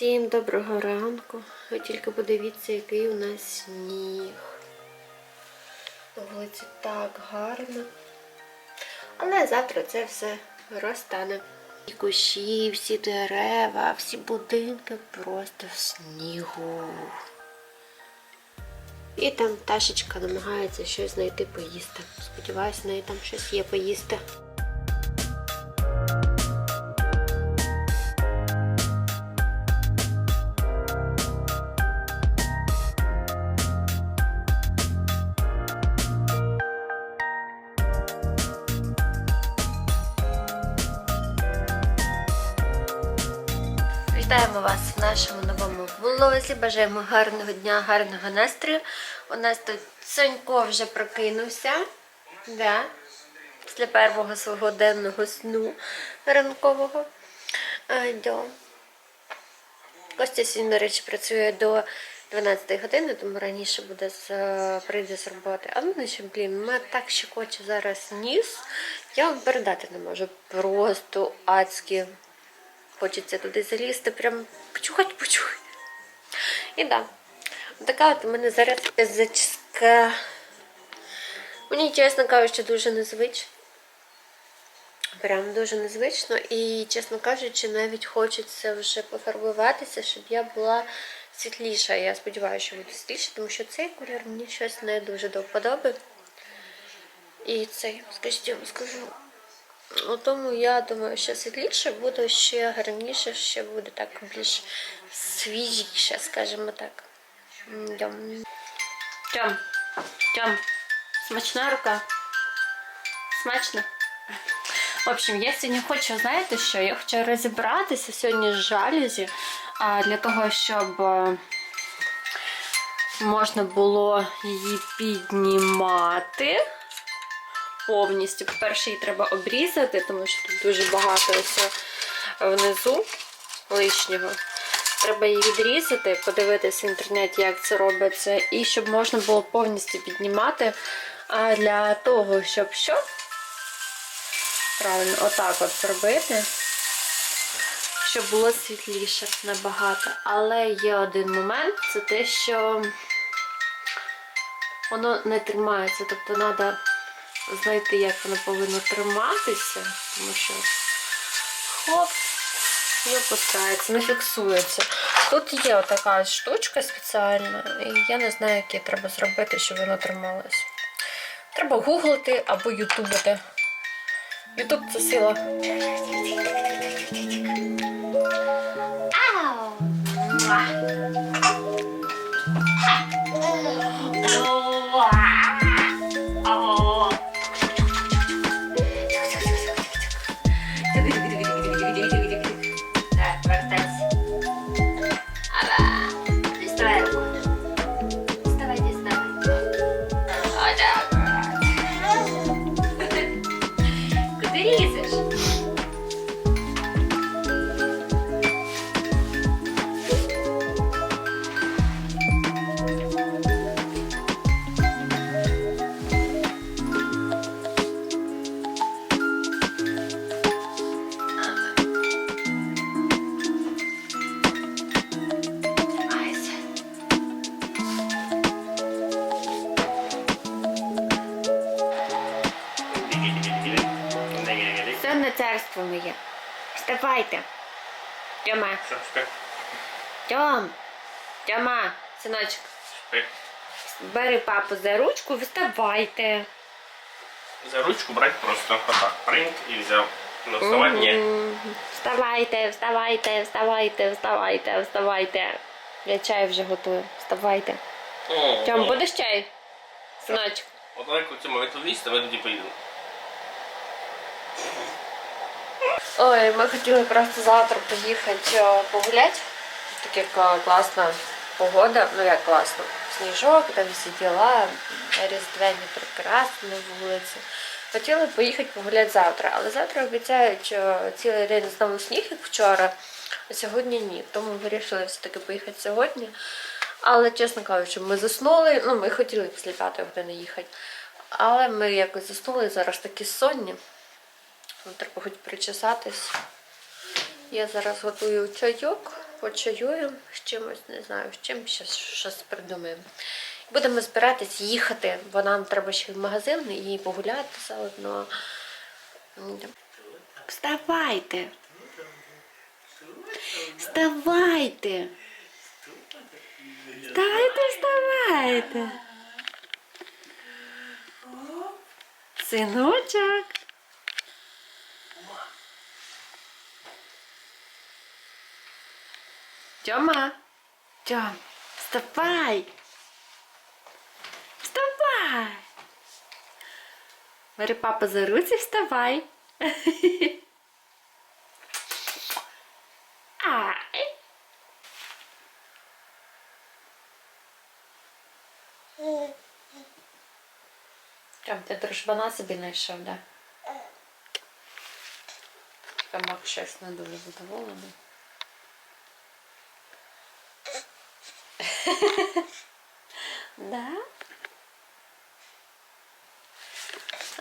Всім доброго ранку. Ви тільки подивіться, який у нас сніг. На вулиці так гарно. Але завтра це все розтане. І кущі, всі дерева, всі будинки просто в снігу. І там Ташечка намагається щось знайти поїсти. Сподіваюсь, в неї там щось є поїсти. Влозі. Бажаємо гарного дня, гарного настрою. У нас тут Сонько вже прокинувся. Да. Після першого свого денного сну ранкового. Да. Костя сьогодні, до речі, працює до 12 години, тому раніше буде з, прийде з роботи. А ну що, блін, мене так щекоче зараз ніс. Я вам передати не можу. Просто адські. Хочеться туди залізти, прям почухати. І да, така от у мене зараз зачіска. Мені, чесно кажучи, дуже незвично. Прям дуже незвично. І, чесно кажучи, навіть хочеться вже пофарбуватися, щоб я була світліша. Я сподіваюся, що буду світліша, тому що цей колір мені щось не дуже до вподоби. І цей, скажіть, я вам скажу. У тому я думаю, що світліше буде ще гарніше, ще буде так більш свіжіше, скажімо так. Тьом. Тьом. Тьом. Смачна рука. Смачно. В общем, я сьогодні хочу, знаєте що? Я хочу розібратися сьогодні з жалюзі для того, щоб е, можна було її піднімати повністю. По-перше, її треба обрізати, тому що тут дуже багато ось внизу лишнього. Треба її відрізати, подивитися в інтернеті, як це робиться, і щоб можна було повністю піднімати. А для того, щоб що? Правильно, отак от зробити, щоб було світліше набагато. Але є один момент, це те, що воно не тримається. Тобто треба знайти, як воно повинно триматися, тому що хоп, і опускається, не фіксується. Тут є отака штучка спеціальна, і я не знаю, як її треба зробити, щоб воно трималось. Треба гуглити або ютубити. Ютуб це сила. Тьома. Тьом. Тьома, синочок, Спи. бери папу за ручку, вставайте. За ручку брать просто отак. Принт і взяв. Ну, вставать ні. Вставайте, вставайте, вставайте, вставайте, вставайте. Я чай вже готую. Вставайте. О, Тьом, о. будеш чай? Синочок. От давай цьому відповісти, ми тоді поїдемо. Ой, ми хотіли просто завтра поїхати е, погуляти. Так як е, класна погода, ну як класно, сніжок, там всі діла, різдвяні прекрасно на вулиці. Хотіли поїхати погуляти завтра, але завтра обіцяють що цілий день знову сніг, як вчора, а сьогодні ні. Тому вирішили все-таки поїхати сьогодні. Але, чесно кажучи, ми заснули, ну ми хотіли після п'ятої години їхати. Але ми якось заснули, зараз такі сонні. Треба хоч причесатись. Я зараз готую чайок. почаюємо з чимось, не знаю, з чим щось, щось придумаємо. Будемо збиратись їхати, бо нам треба ще в магазин і погуляти заодно. М, Вставайте! Вставайте! Вставайте, вставайте! Синочок! Тьома! Тьом, вставай! Вставай! Бери папа за руці, вставай! Ай! Тьом, ти дружбана собі знайшов, да? Томак щось не дуже задоволений. Да?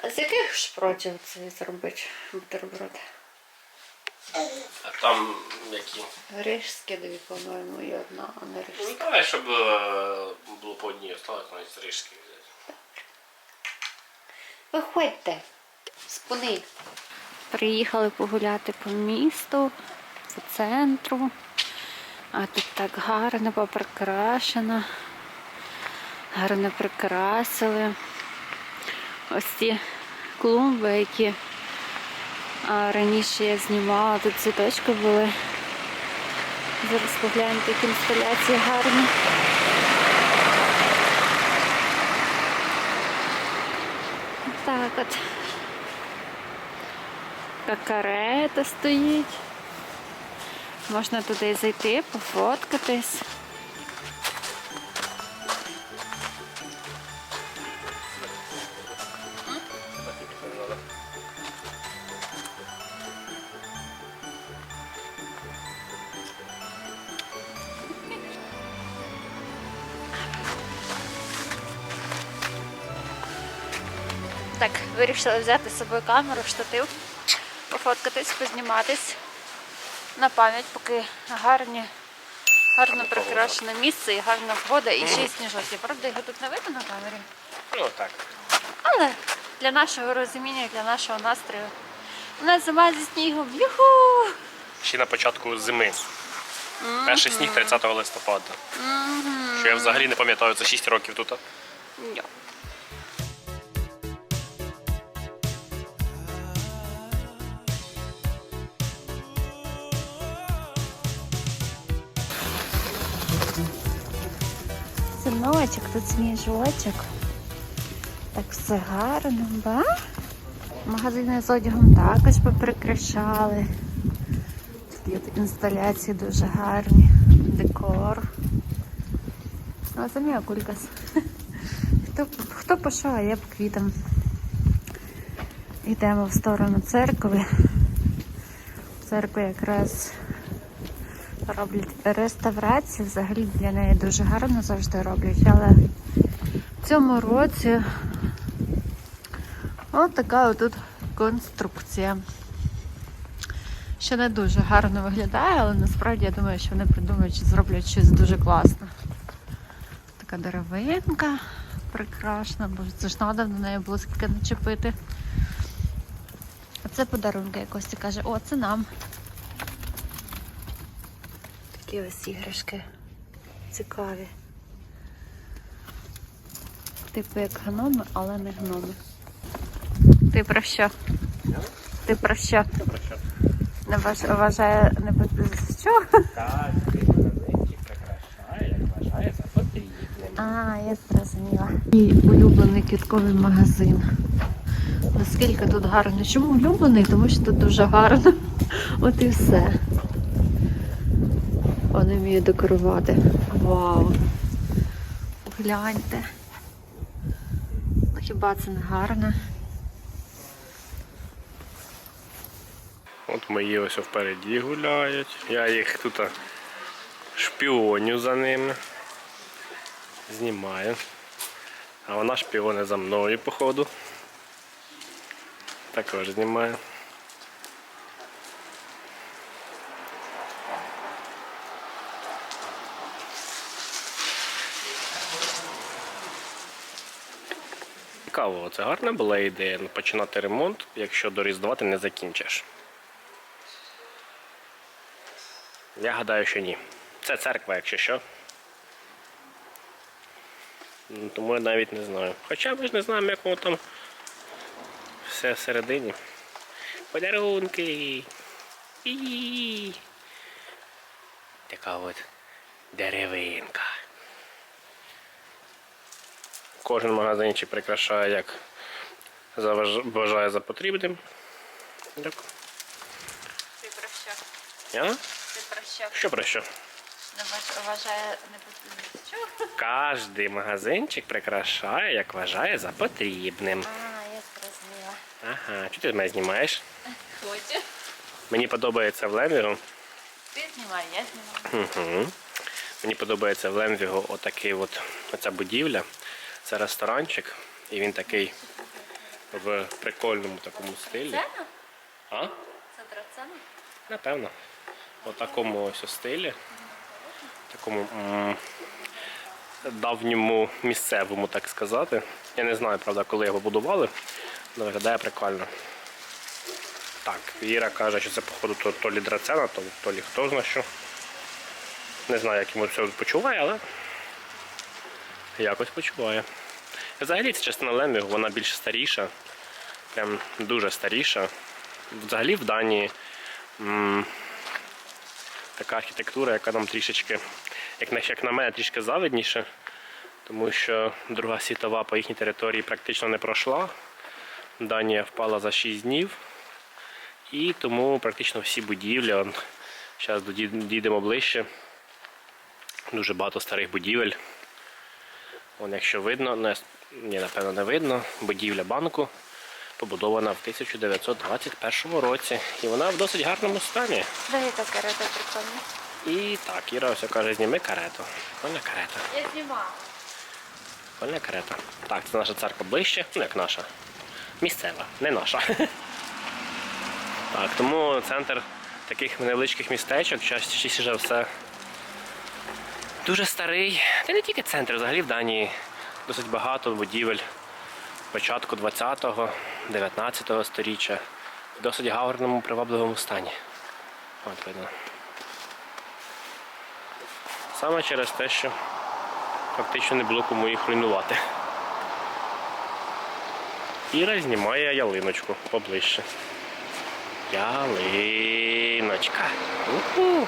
А з яких шпротів це зробити бутерброд? А там які? Рижські дві, по-моєму, і одна, а не Ну давай, щоб е, було по одній осталось, навіть стрижки взяти. Виходьте, спуни. Приїхали погуляти по місту, по центру. А тут так гарно поприкрашено. Гарно прикрасили. Ось ці клумби, які раніше я знімала, тут цвіточки були. Зараз погляньте, які інсталяції гарні. Так от. Какарета стоїть. Можна туди зайти, пофоткатись. Так, вирішила взяти з собою камеру, штатив, пофоткатись, позніматись на пам'ять, поки гарні, гарно прикрашене місце і гарна погода, і ще й сніжок. є. Правда, його тут не видно на камері. Ну так. Але для нашого розуміння, для нашого настрою. У нас зима зі снігом. Юху! Ще на початку зими. Перший сніг 30 листопада. Що я взагалі не пам'ятаю, це 6 років тут. Йо. Синочок, тут сніжочок. Так все гарно, ба? Магазини з одягом також поприкрашали. Тут є інсталяції дуже гарні, декор. А самі окулькас. Хто, хто що, а я по квітам. Йдемо в сторону церкви. В якраз роблять реставрацію. Взагалі для неї дуже гарно завжди роблять. Але в цьому році от така отут конструкція. Ще не дуже гарно виглядає, але насправді я думаю, що вони придумають, що зроблять щось дуже класне. Така деревинка прикрашена, боже, це ж треба на неї було начепити. А це подарунки якось каже, о, це нам. Такі ось іграшки цікаві. Типу як гноми, але не гноми. Ти про що? Ти про що? Не вваж- вважає не що? Так, ти магазинчик прикрашає, як вважається потрібним. А, я зрозуміла. Мій улюблений квітковий магазин. Наскільки тут гарно. Чому улюблений? Тому що тут дуже гарно. От і все. Вони вміють декорувати. Вау. Гляньте. Хіба це не гарно? От мої ось впереді гуляють. Я їх тут шпіоню за ними. Знімаю. А вона шпіони за мною, походу. Також знімаю. Цікаво, це гарна була ідея починати ремонт, якщо до Різдва ти не закінчиш. Я гадаю, що ні. Це церква, якщо що. Ну, Тому я навіть не знаю. Хоча ми ж не знаємо, як воно там все всередині. Подарунки. І. Така от деревинка. Кожен магазинчик прикрашає як вважає за потрібним. Так. Ти про що? Я? Ти про що? Що про що? Вважає не потрібно. Що? Кожний магазинчик прикрашає, як вважає за потрібним. А, я зрозуміла. Ага, що ти мене знімаєш? Хочу. Мені подобається в Лемвігу. Ти знімай, я знімаю. Угу. Мені подобається в Лемвігу отакий от, оця будівля. Це ресторанчик, і він такий в прикольному такому стилі. Це? А? Це драцена? Напевно. У такому ось стилі. Такому м, давньому місцевому, так сказати. Я не знаю, правда, коли його будували, але виглядає прикольно. Так, Віра каже, що це, походу, то, то лі драцена, то, то лі хто зна що. Не знаю, як йому це почуває, але якось почуває. Взагалі ця частина Лембігу, вона більш старіша. Прям дуже старіша. Взагалі в Данії м, така архітектура, яка нам трішечки, як як на мене, трішки завидніше, тому що Друга світова по їхній території практично не пройшла. Данія впала за 6 днів. І тому практично всі будівлі, зараз дійдемо ближче, дуже багато старих будівель. Вон, якщо видно, не, ні, напевно, не видно, будівля банку побудована в 1921 році. І вона в досить гарному стані. Дай яка карета прикольна. І так, Іра ось каже, зніми карету. Прикольна карета. Я знімала. Прикольна карета. Так, це наша церква ближче, ну як наша. Місцева, не наша. Так, тому центр таких невеличких містечок частіше все дуже старий. Та не тільки центр, взагалі в Данії досить багато будівель початку 20-го, 19-го сторіччя в досить гарному привабливому стані. От видно. Саме через те, що фактично не було кому їх руйнувати. Іра знімає ялиночку поближче. Ялиночка. Уху.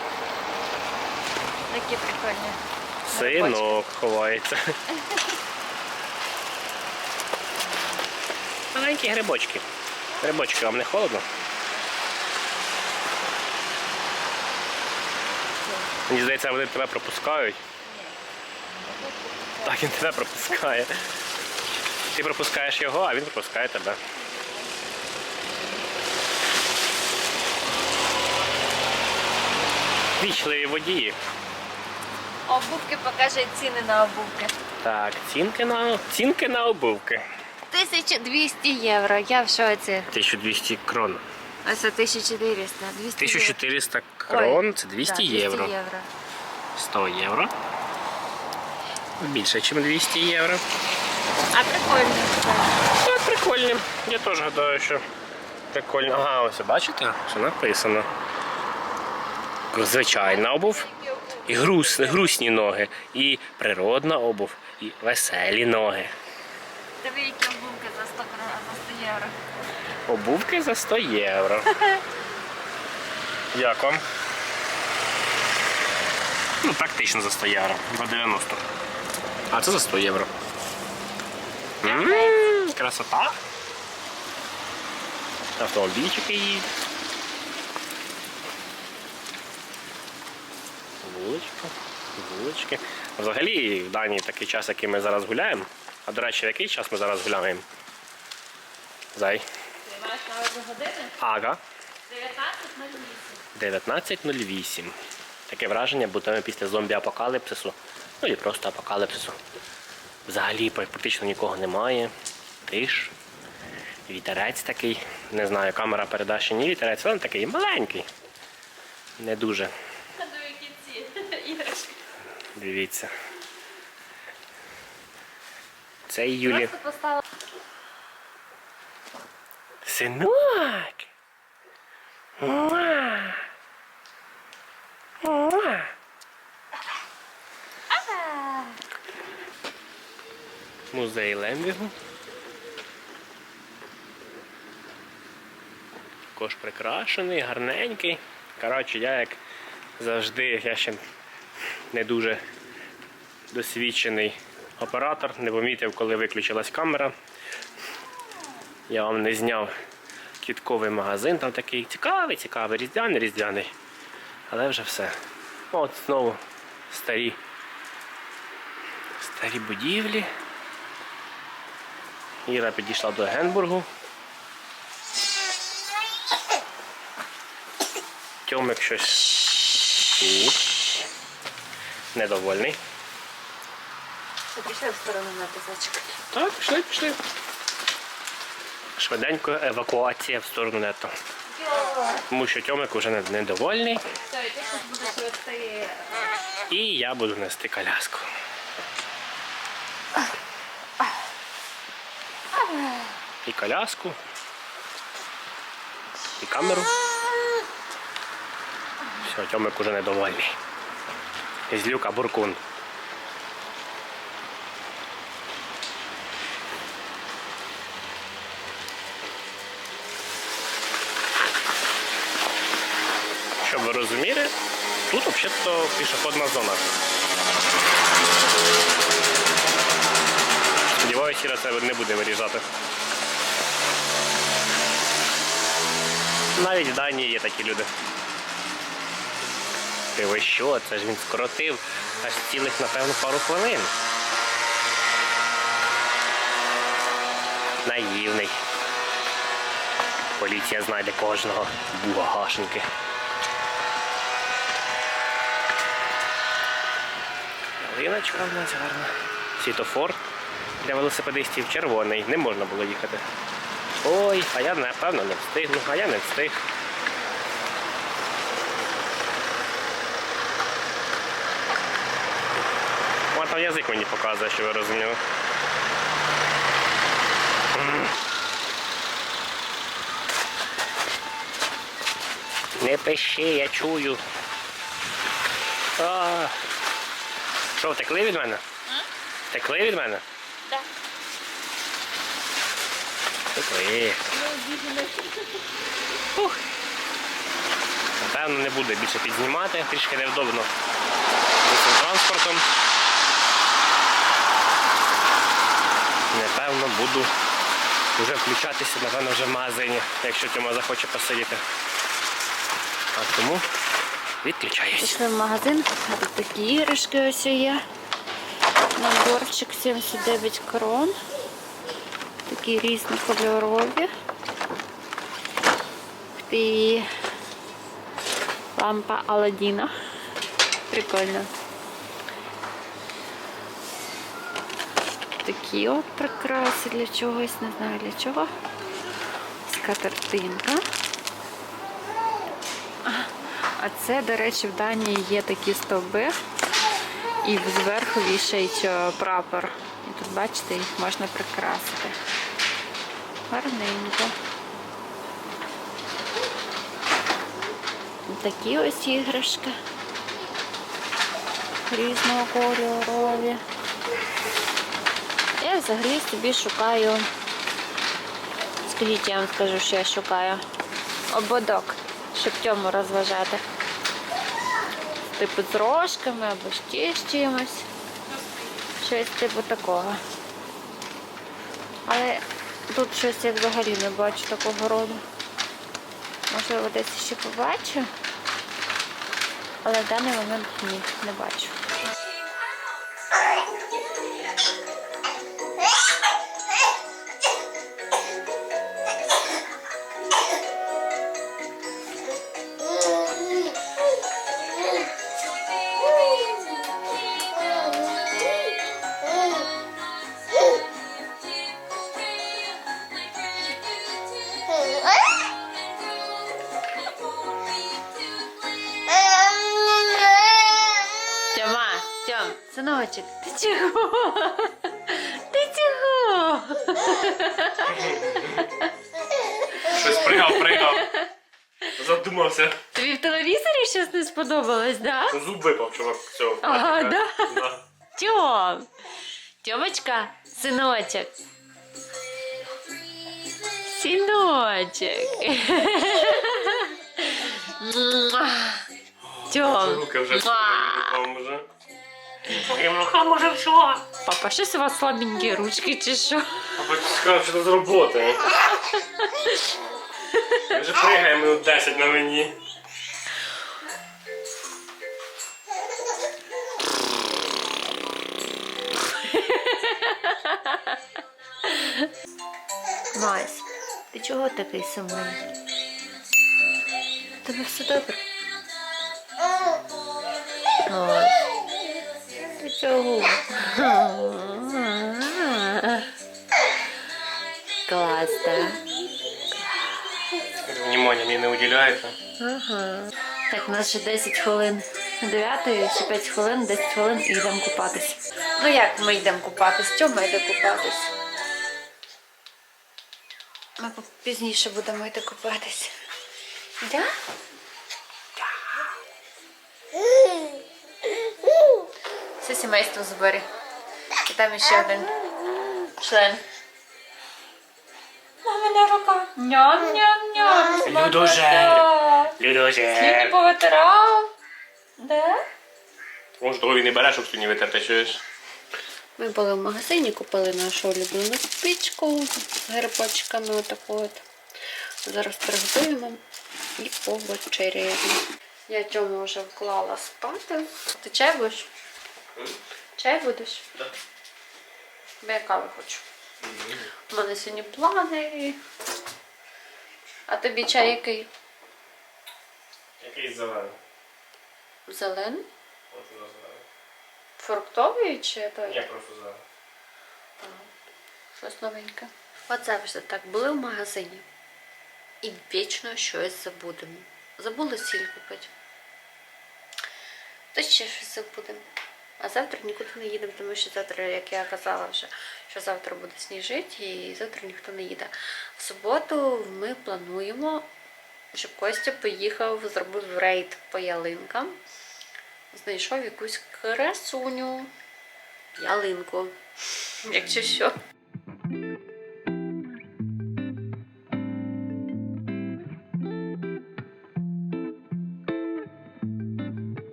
Прикольні. Синок ховається. Маленькі грибочки. Грибочки, вам не холодно? Мені здається, вони тебе пропускають. Так, він тебе пропускає. Ти пропускаєш його, а він пропускає тебе. Вічливі водії. Обувки покажи ціни на обувки. Так, цінки на, цінки на обувки. 1200 євро. Я в шоці. 1200 крон. Це 1400. 200 1400 крон це 200 да, євро. 200 євро. 100 євро. Більше, ніж 200 євро. А прикольно. Так, прикольні. Я теж гадаю, що прикольно. Ага, ось бачите, що написано. Звичайна обув. І грус, грустні ноги. І природна обув. І веселі ноги. Диви, які обувки за 100, за 100 євро. Обувки за 100 євро. Як вам? Ну, практично за 100 євро. 2,90. А це за 100 євро. М, Красота. Автомобільчики їдуть. Вуличка, вулички. Взагалі в Данії такий час, який ми зараз гуляємо. А до речі, в який час ми зараз гуляємо? Зай. Ти маєш на одну? Ага. 19.08. 19.08. Таке враження, будто ми після зомбі-апокаліпсису. Ну і просто апокаліпсису. Взагалі практично нікого немає. Тиш. Вітерець такий. Не знаю, камера передасть чи ні вітерець, але він такий маленький. Не дуже. Диви, які ці іграшки. Дивіться. Це Юлі. Синок. Муа. Муа. Музей Лембігу. Також прикрашений, гарненький. Коротше, я як завжди, я ще не дуже досвідчений оператор, не помітив, коли виключилась камера. Я вам не зняв квітковий магазин, там такий цікавий, цікавий, різдвяний, різдвяний. Але вже все. От знову старі, старі будівлі. Іра підійшла до Генбургу. Тьомик щось. Недовольний. Пішли в сторону на пісочок. Так, пішли, пішли. Швиденько евакуація в сторону нету. Тому що Тьомик вже недовольний. І я буду нести коляску. І коляску. І камеру. Все, Тьомик уже недовольний. Ізлюка буркун. Щоб ви розуміли, тут взагалі пішохідна зона. Сподіваюся, це не буде вирізати. Навіть в Данії є такі люди. Ти ви що? Це ж він скоротив аж цілих, напевно, пару хвилин. Наївний. Поліція знайде кожного бугагашеньки. Ялиночка в нас гарна. Світофор для велосипедистів червоний. Не можна було їхати. Ой, а я напевно не встигну, а я не встиг. Там язик мені показує, що ви розуміли. Не пиши, я чую. А. Що, втекли від мене? Втекли від мене? Так. Втекли. Ух. Напевно, не буде більше підзнімати, трішки невдобно з цим транспортом. Напевно, буду вже включатися, напевно, вже в магазині, якщо Тьома захоче посидіти. А тому відключаюсь. Пішли в магазин, а тут такі іграшки ось є. Наборчик 79 крон. Такі різнокольорові. І лампа Аладдіна. Прикольно. Такі от прикраси для чогось, не знаю для чого. Скатертинка. А це, до речі, в Данії є такі стовби, і зверху вішають прапор. І тут, бачите, їх можна прикрасити. Гарненько. Такі ось іграшки. Різного кольорові. Взагалі собі шукаю. Скажіть, я вам скажу, що я шукаю. Ободок, щоб тьому розважати. Типу з рожками або ще з чимось. Щось типу такого. Але тут щось я взагалі не бачу такого роду. Можливо, десь ще побачу. Але в даний момент ні, не бачу. Тьом, синочок, ти чого? Ти чого? щось пригав, пригав. Задумався. Тобі в телевізорі щось не сподобалось, да? Зуб випав, чувак. Все. Ага, да? да? Тьом! Тьомочка, синочок. Синочок. Муа. Тьом. Руки вже Муа. вам вже. Моїм рукам може все. Папа, щось у вас слабенькі ручки чи що? Папа сказав, що це з роботи. Ми вже пригаємо минут 10 на мені. Мась, ти чого такий сумний? Тебе все добре? Мась, ти чого? Клас, так? Внимання мені не уділяєте. Ага. Так, у нас ще 10 хвилин. 9 ще 5 хвилин, 10 хвилин і йдемо купатись. Ну як ми йдемо купатись? Чому йдемо купатись? Ми пізніше будемо йти купатись. Да? Все сімейство збери. І там ще один член. Мамина рука. Ням-ням-ням. Людожер. Людожер. повитирав. Да? Може, того він не бере, щоб сьогодні витерти, чуєш? Ми були в магазині, купили нашу улюблену спичку з грибочками отаку от. Зараз приготуємо і повечеряємо. Я Тьому вже вклала спати. Ти чай будеш? Чай будеш? Так. Бо я кави хочу. У мене сьогодні плани. А тобі чай який? Якийсь зелений. Зелений? От зелений. Фруктовий чи той? Я просто зелений. Щось новеньке. Оце вже так були в магазині. І вічно щось забудемо. Забули сіль купити. То ще щось забудемо. А завтра нікуди не їдемо, тому що завтра, як я казала вже, що завтра буде сніжити і завтра ніхто не їде. В суботу ми плануємо, щоб Костя поїхав, зробив рейд по ялинкам, знайшов якусь красуню, ялинку. Якщо що.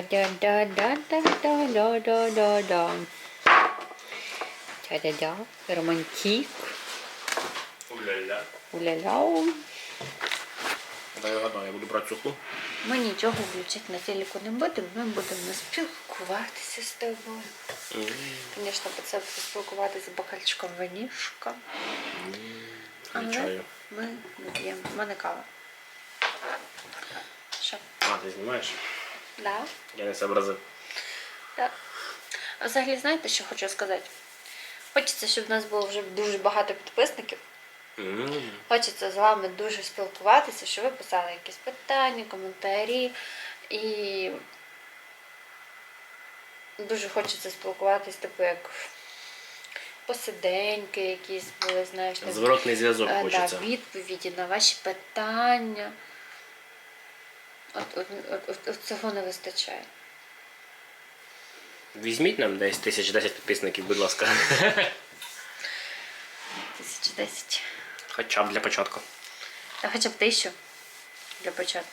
Да да да да да да да да да да. Да да да. Романтик. Уля-ля. Уля-ля. Дай я гадаю, я буду брати суху. Ми нічого включати на телеку не будемо, ми будемо спілкуватися з тобою. Звісно, по це поспілкуватися з бокальчиком винішка. Але чаю. ми не п'ємо. У мене кава. Що? А, ти знімаєш? Да? Я не сообразив. Так. А взагалі, знаєте, що хочу сказати? Хочеться, щоб в нас було вже дуже багато підписників. М. Хочеться з вами дуже спілкуватися, щоб ви писали якісь питання, коментарі. І дуже хочеться спілкуватися, типу, як посиденьки якісь були, знаєш, так, Зворотний зв'язок е, да, хочеться. відповіді на ваші питання. От, от, от, от, цього не вистачає. Візьміть нам десь тисяч десять підписників, будь ласка. 1010. Хоча б для початку. Та хоча б тисячу для початку.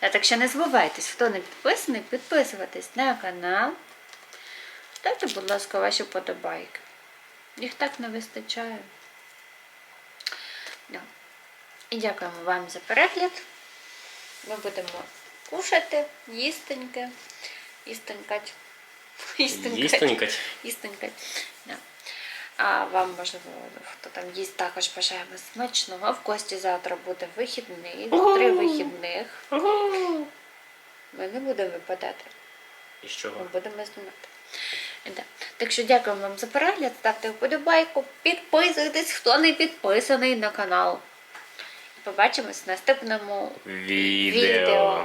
А так що не забувайтесь, хто не підписаний, підписуватись на канал. Ставте, будь ласка, ваші подобайки. Їх так не вистачає. І дякуємо вам за перегляд. Ми будемо кушати, їстеньки, їстенькать. Їстенькать. Їстенькать. Да. А вам, можливо, хто там їсть, також бажаємо смачного. В Кості завтра буде вихідний, три вихідних. Ми не будемо випадати. І з чого? Ми будемо знімати. Да. Так що дякую вам за перегляд, ставте вподобайку, підписуйтесь, хто не підписаний на канал. Побачимось в наступному Відео. відео.